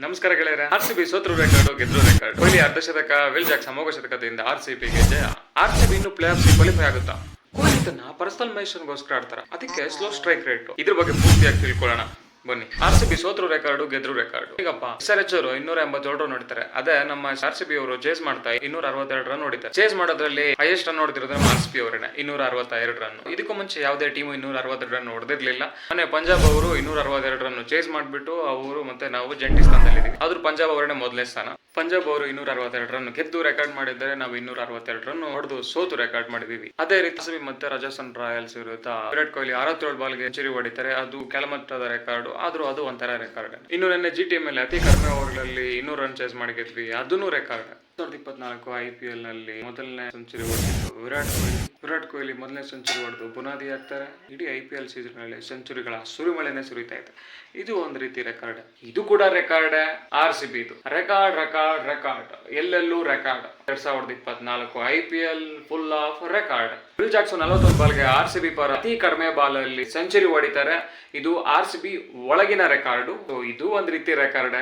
ನಮಸ್ಕಾರ ಗೆಳೆಯರೇ. R C B ಸೋತ್ರು ರೆಕಾರ್ಡ್ ಗೆದ್ರು ರೆಕಾರ್ಡ್ ಕೊಹ್ಲಿ ಅರ್ಧ ಶತಕ, ವಿಲ್ ಜಾಕ್ಸ್ ಅಮೋಘ ಶತಕದಿಂದ ಆರ್ ಸಿ ಬಿಗೆ ಜಯ. ಆರ್ ಸಿ ಬಿ ಇನ್ನು ಪ್ಲೇ ಆಫ್ ಕ್ವಾಲಿಫೈ ಆಗುತ್ತಾ? ಕೊಹ್ಲಿ ತನ್ನ ಪರ್ಸನಲ್ ಗೋಸ್ಕರ ಆಡ್ತಾರ? ಅದಕ್ಕೆ ಸ್ಲೋ ಸ್ಟ್ರೈಕ್ ರೇಟ್ ಇದ್ರ ಬಗ್ಗೆ ಪೂರ್ತಿಯಾಗಿ ತಿಳ್ಕೊಳ್ಳೋಣ. ಬನ್ನಿ. ಆರ್ ಸಿ ಬಿ ಸೋತ್ರು ರೆಕಾರ್ಡು ಗೆದ್ರು ರೆಕಾರ್ಡು ಈಗಪ್ಪ ಎಸ್ ಅವರು ಇನ್ನೂರ ಎಂಬತ್ತೇಳು ರನ್ ನೋಡ್ತಾರೆ ಅದೇ ನಮ್ಮ ಆರ್ ಸಿ ಬಿ ಅವರು ಚೇಸ್ ಮಾಡ್ತಾ ಇನ್ನೂರ ಅರವತ್ತೆರಡು ರನ್ ನೋಡಿದ್ದಾರೆ ಚೇಸ್ ಮಾಡೋದ್ರಲ್ಲಿ ಹೈಯೆಸ್ಟ್ ರನ್ ನೋಡ್ತಿರೋದ್ರೆ ಆರ್ ಸಿ ಬಿ ಅವರೇನೆ ಇನ್ನೂರ ಅರವತ್ತೆರಡು ರನ್ ಇದಕ್ಕೂ ಮುಂಚೆ ಯಾವುದೇ ಟೀಮ್ ಇನ್ನೂರ ಅರವತ್ತೆರಡು ರನ್ ಹೊಡೆದಿರ್ಲಿಲ್ಲ. ಮನೆ ಪಂಜಾಬ್ ಅವರು ಇನ್ನೂರ ಅರವತ್ತೆರಡು ರನ್ ಚೇಸ್ ಮಾಡ್ಬಿಟ್ಟು ಅವರು ಮತ್ತೆ ನಾವು ಜಂಟಿ ಸ್ಥಾನದಲ್ಲಿದ್ದೀವಿ ಆದ್ರೂ ಪಂಜಾಬ್ ಅವರೇ ಮೊದಲನೇ ಸ್ಥಾನ. ಪಂಜಾಬ್ ಅವರು ಇನ್ನೂರ ಅರವತ್ತೆರಡು ರನ್ ಗೆದ್ದು ರೆಕಾರ್ಡ್ ಮಾಡಿದ್ದಾರೆ. ನಾವು ಇನ್ನೂರ ಅರವತ್ತೆರಡು ರನ್ ಹೊಡೆದು ಸೋತು ರೆಕಾರ್ಡ್ ಮಾಡಿದೀವಿ. ಅದೇ ರೀತಿ ಮತ್ತೆ ರಾಜಸ್ಥಾನ್ ರಾಯಲ್ಸ್ ವಿರುದ್ಧ ವಿರಾಟ್ ಕೊಹ್ಲಿ ಅರವತ್ತೇಳು ಬಾಲ್ಗೆ ಸೆಂಚುರಿ ಹೊಡಿತಾರೆ. ಅದು ಕೆಳಮಟ್ಟದ ರೆಕಾರ್ಡ್ ಆದ್ರೂ ಅದು ಒಂಥರ ರೆಕಾರ್ಡ್ ಇನ್ನು ನನ್ನ ಜಿ ಟಿ ಮೇಲೆ ಅತಿ ಕಡಿಮೆ ಓವರ್ಗಳಲ್ಲಿ ಇನ್ನೂರು ರನ್ ಚೇಸ್ ಮಾಡಿ ಗೆದ್ವಿ ಅದನ್ನು ರೆಕಾರ್ಡ್ ಸಾವಿರದ ಇಪ್ಪತ್ನಾಲ್ಕು ಐ ಪಿ ಎಲ್ನಲ್ಲಿ ಮೊದಲನೇ ಸೆಂಚುರಿ ಹೊಡೆದಿದ್ದು ವಿರಾಟ್ ಕೊಹ್ಲಿ. ವಿರಾಟ್ ಕೊಹ್ಲಿ ಮೊದಲನೇ ಸೆಂಚುರಿ ಹೊಡೆದು ಬುನಾದಿ ಆಗ್ತಾರೆ. ಇಡೀ ಐ ಪಿ ಎಲ್ ಸೀಸನ್ನಲ್ಲಿ ಸೆಂಚುರಿಗಳ ಸುರಿಮಳೆನೆ ಸುರಿತಾ ಇದೆ. ಇದು ಒಂದು ರೀತಿ ರೆಕಾರ್ಡ್ ಇದು ಕೂಡ ರೆಕಾರ್ಡ್ ಆರ್ ಸಿ ಬಿ ಇದು ರೆಕಾರ್ಡ್ ರೆಕಾರ್ಡ್ ರೆಕಾರ್ಡ್ ಎಲ್ಲೆಲ್ಲೂ ರೆಕಾರ್ಡ್ ಎರಡ್ ಸಾವಿರದ ಇಪ್ಪತ್ನಾಲ್ಕು I P L full of record Will Jacks ನಲವತ್ತೊಂದು ಬಾಲ್ಗೆ ಆರ್ ಸಿ ಬಿ ಪರ ಅತಿ ಕಡಿಮೆ ಬಾಲ್ ಅಲ್ಲಿ ಸೆಂಚುರಿ ಹೊಡಿತಾರೆ. ಇದು ಆರ್ ಸಿ ಬಿ ಒಳಗಿನ ರೆಕಾರ್ಡು ಇದು ಒಂದು ರೀತಿ ರೆಕಾರ್ಡ್